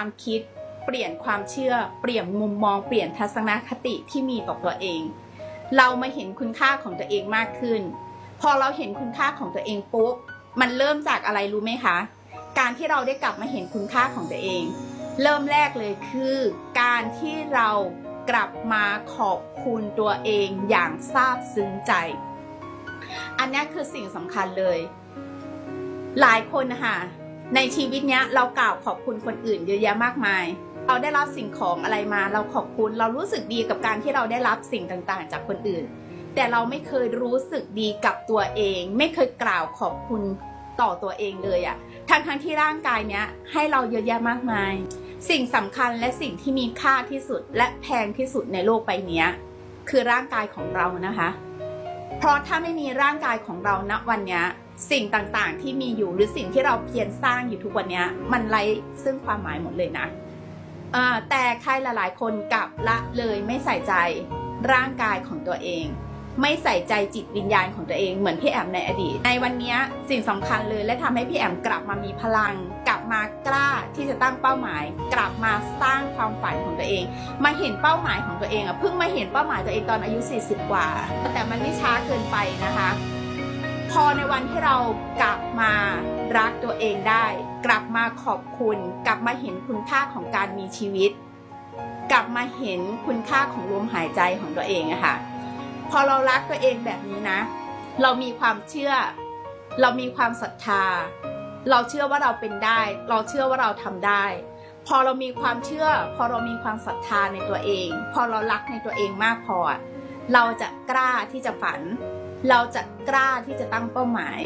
ความคิด เปลี่ยนความเชื่อ เปลี่ยนมุมมอง เปลี่ยนทัศนคติที่มีต่อตัวเอง เรามาเห็นคุณค่าของตัวเองมากขึ้น พอเราเห็นคุณค่าของตัวเองปุ๊บ มันเริ่มจากอะไรรู้ไหมคะ การที่เราได้กลับมาเห็นคุณค่าของตัวเอง เริ่มแรกเลยคือ การที่เรากลับมาขอบคุณตัวเองอย่างซาบซึ้งใจ อันนี้คือสิ่งสำคัญเลย หลายคนนะคะ ในชีวิตเนี้ยเรากล่าวขอบคุณคนอื่นเยอะแยะมากมาย เราได้รับสิ่งของอะไรมา เราขอบคุณเรารู้สึกดีกับการที่เราได้รับสิ่งต่างๆ จากคนอื่น แต่เราไม่เคยรู้สึกดีกับตัวเอง ไม่เคยกล่าวขอบคุณต่อตัวเองเลยอะทั้งทั้งๆที่ร่างกายเนี้ยให้เราเยอะแยะมากมาย สิ่งสำคัญและสิ่งที่มีค่าที่สุดและแพงที่สุดในโลกใบนี้คือร่างกายของเรานะคะ เพราะถ้าไม่มีร่างกายของเราณวันนี้สิ่งต่างๆ ที่มีอยู่หรือสิ่งที่เราเพียรสร้างอยู่ทุกวันนี้มันไร้ซึ่งความหมายหมดเลยนะแต่ใครหลายๆ คนกลับละเลยไม่ใส่ใจร่างกายของตัวเอง ไม่ใส่ใจจิตวิญญาณของตัวเองเหมือนพี่แอมในอดีต ในวันนี้สิ่งสำคัญเลยและทำให้พี่แอมกลับมามีพลัง กลับมากล้าที่จะตั้งเป้าหมาย กลับมาส องตัวเอง มาเห็นเป้าหมายของตัวเองอะเพิ่งมาเห็นเป้าหมายตัวเองตอนอายุ 40 กว่า แต่มันไม่ช้าเกินไปนะคะ พอในวันที่เรากลับมารักตัวเองได้ กลับมาขอบคุณ กลับมาเห็นคุณค่าของการมีชีวิต กลับมาเห็นคุณค่าของลมหายใจของตัวเองอะค่ะพอเรารักตัวเองแบบนี้นะ เรามีความเชื่อ เรามีความศรัทธา เราเชื่อว่าเราเป็นได้ เราเชื่อว่าเราทำได้ พอเรามีความเชื่อ พอเรามีความศรัทธาในตัวเอง พอเรารักในตัวเองมากพอ เราจะกล้าที่จะฝัน เราจะกล้าที่จะตั้งเป้าหมาย